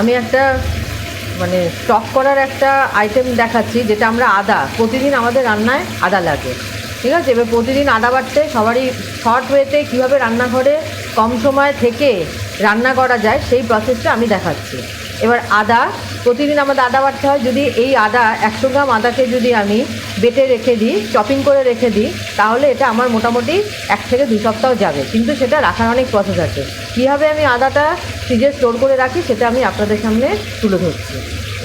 আমি একটা মানে স্টক করার একটা আইটেম দেখাচ্ছি, যেটা আমরা আদা, প্রতিদিন আমাদের রান্নায় আদা লাগে, ঠিক আছে? এবার প্রতিদিন আদা বাটতে সবারই শর্ট ওয়েতে কীভাবে রান্নাঘরে কম সময় থেকে রান্না করা যায়, সেই প্রসেসটা আমি দেখাচ্ছি। এবার আদা, প্রতিদিন আমাদের আদা বাটতে হয়। যদি এই আদা, একশো গ্রাম আদাকে যদি আমি বেটে রেখে দিই চপিং করে রেখে দিই, তাহলে এটা আমার মোটামুটি এক থেকে দু সপ্তাহ যাবে। কিন্তু সেটা রাখার অনেক প্রসেস আছে। কীভাবে আমি আদাটা ফ্রিজে স্টোর করে রাখি, সেটা আমি আপনাদের সামনে তুলে ধরছি।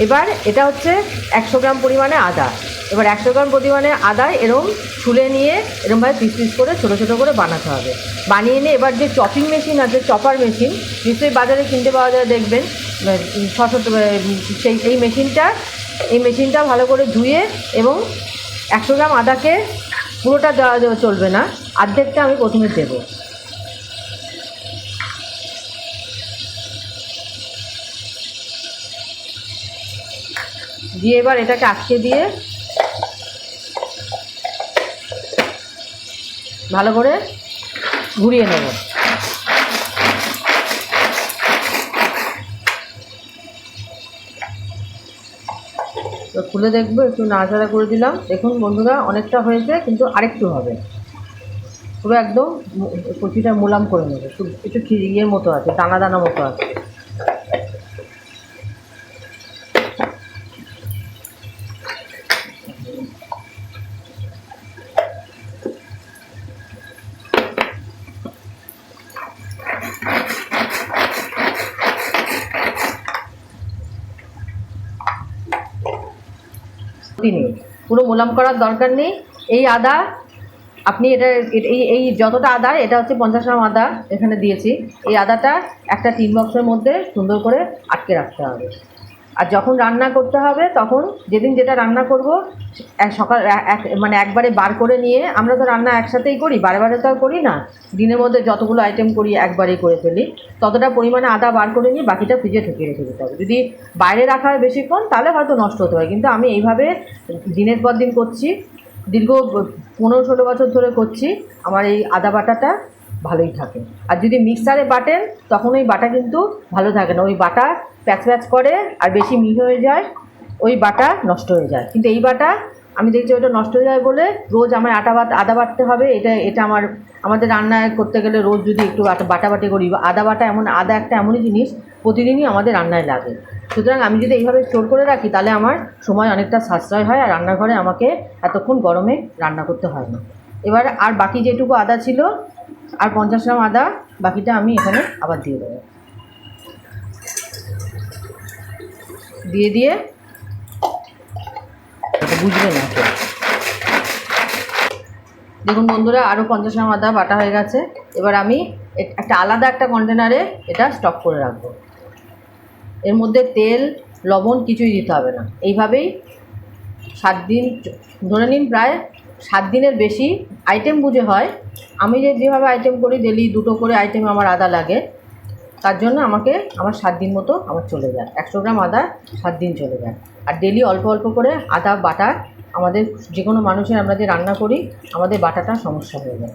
এবার এটা হচ্ছে একশো গ্রাম পরিমাণে আদা। এবার একশো গ্রাম পরিমাণে আদা এরম ছুলে নিয়ে এরমভাবে পিস পিস করে ছোটো ছোটো করে বানাতে হবে। বানিয়ে নিয়ে এবার যে চপিং মেশিন আছে চপার মেশিন নিশ্চয়ই বাজারে কিনতে পাওয়া যায়, দেখবেন। সেই, এই মেশিনটা এই মেশিনটা ভালো করে ধুয়ে এবং একশো গ্রাম আদাকে পুরোটা দেওয়া দেওয়া চলবে না। অর্ধেকটা আমি প্রথমে দেবো। দিয়ে এবার এটাকে আটকে দিয়ে ভালো করে ঘুরিয়ে নেব। খুলে দেখব, একটু নাড়াচাড়া করে দিলাম। দেখুন বন্ধুরা, অনেকটা হয়েছে, কিন্তু আরেকটু হবে। পুরো একদম কচিটা মোলাম করে নেবে। একটু খি- ইয়ের মতো আছে, দানা দানা মতো আছে। নেই। কোনো মোলাম করার দরকার নেই। এই আদা, আপনি এটা, এই এই যতটা আদা, এটা হচ্ছে পঞ্চাশ গ্রাম আদা এখানে দিয়েছি। এই আদাটা একটা টিন বক্সের মধ্যে সুন্দর করে আটকে রাখতে হবে। আর যখন রান্না করতে হবে, তখন যেদিন যেটা রান্না করব সকাল, এক মানে একবারে বার করে নিয়ে আমরা তো রান্না একসাথেই করি, বারে বারে তো আর করি না। দিনের মধ্যে যতগুলো আইটেম করি, একবারেই করে ফেলি। ততটা পরিমাণে আদা বার করে নিয়ে বাকিটা ফ্রিজে ঢুকে রেখে দিতে হবে। যদি বাইরে রাখা হয় বেশিক্ষণ, তাহলে হয়তো নষ্ট হতে হয় কিন্তু আমি এইভাবে দিনের পর দিন করছি। দীর্ঘ পনেরো ষোলো বছর ধরে করছি। আমার এই আদা বাটাটা ভালোই থাকে। আর যদি মিক্সারে বাটেন, তখন ওই বাটা কিন্তু ভালো থাকে না। ওই বাটা প্যাচ প্যাচ করে আর বেশি মিহি হয়ে যায়। ওই বাটা নষ্ট হয়ে যায়। কিন্তু এই বাটা আমি দেখছি ওটা নষ্ট হয়ে যায় বলে রোজ আমার আটা বাট আদা বাটতে হবে। এটা এটা আমার, আমাদের রান্নায় করতে গেলে রোজ যদি একটু বাটা- বাটাবাটি করি, বা আদা বাটা এমন, আদা একটা এমনই জিনিস প্রতিদিনই আমাদের রান্নায় লাগে। সুতরাং আমি যদি এইভাবে স্টোর করে রাখি, তাহলে আমার সময় অনেকটা সাশ্রয় হয় আর রান্নাঘরে আমাকে এতক্ষণ গরমে রান্না করতে হয় না। এবার আর বাকি যেটুকু আদা ছিল, আর পঞ্চাশ গ্রাম আদা, বাকিটা আমি এখানে আবার দিয়ে দেবো। দিয়ে দিয়ে বুঝবে না। দেখুন বন্ধুরা আরও পঞ্চাশ গ্রাম আদা বাটা হয়ে গেছে। এবার আমি একটা আলাদা একটা কন্টেনারে এটা স্টক করে রাখব। এর মধ্যে তেল, লবণ কিছুই দিতে হবে না। এইভাবেই সাত দিন ধরে নিন প্রায় সাত দিনের বেশি আইটেম বুঝে হয়। আমি যে যেভাবে আইটেম করি ডেলি দুটো করে আইটেম আমার আদা লাগে। তার জন্য আমাকে আমার সাত দিন মতো আমার চলে যায় একশো গ্রাম আদা সাত দিন চলে যায় আর ডেলি অল্প অল্প করে আদা বাটা আমাদের যে কোনো মানুষের আমরা যে রান্না করি, আমাদের বাটাটা সমস্যা হয়ে যায়।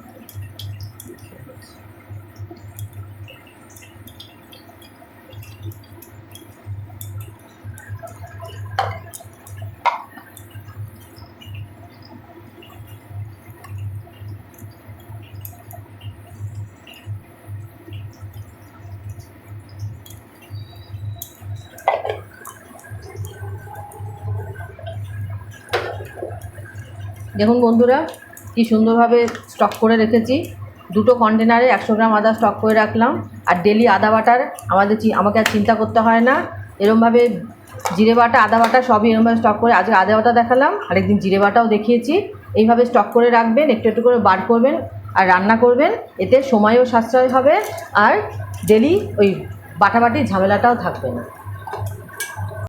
দেখুন বন্ধুরা, কি সুন্দরভাবে স্টক করে রেখেছি। দুটো কন্টেনারে একশো গ্রাম আদা স্টক করে রাখলাম। আর ডেলি আদা বাটার আমাদের আমাকে আর চিন্তা করতে হয় না। এরমভাবে জিরে বাটা, আদা বাটা সবই এরমভাবে স্টক করে আজকে আদা বাটা দেখালাম, আরেকদিন জিরে বাটাও দেখিয়েছি। এইভাবে স্টক করে রাখবেন, একটু একটু করে বার করবেন আর রান্না করবেন। এতে সময়ও সাশ্রয় হবে আর ডেলি ওই বাটাবাটির ঝামেলাটাও থাকবে না।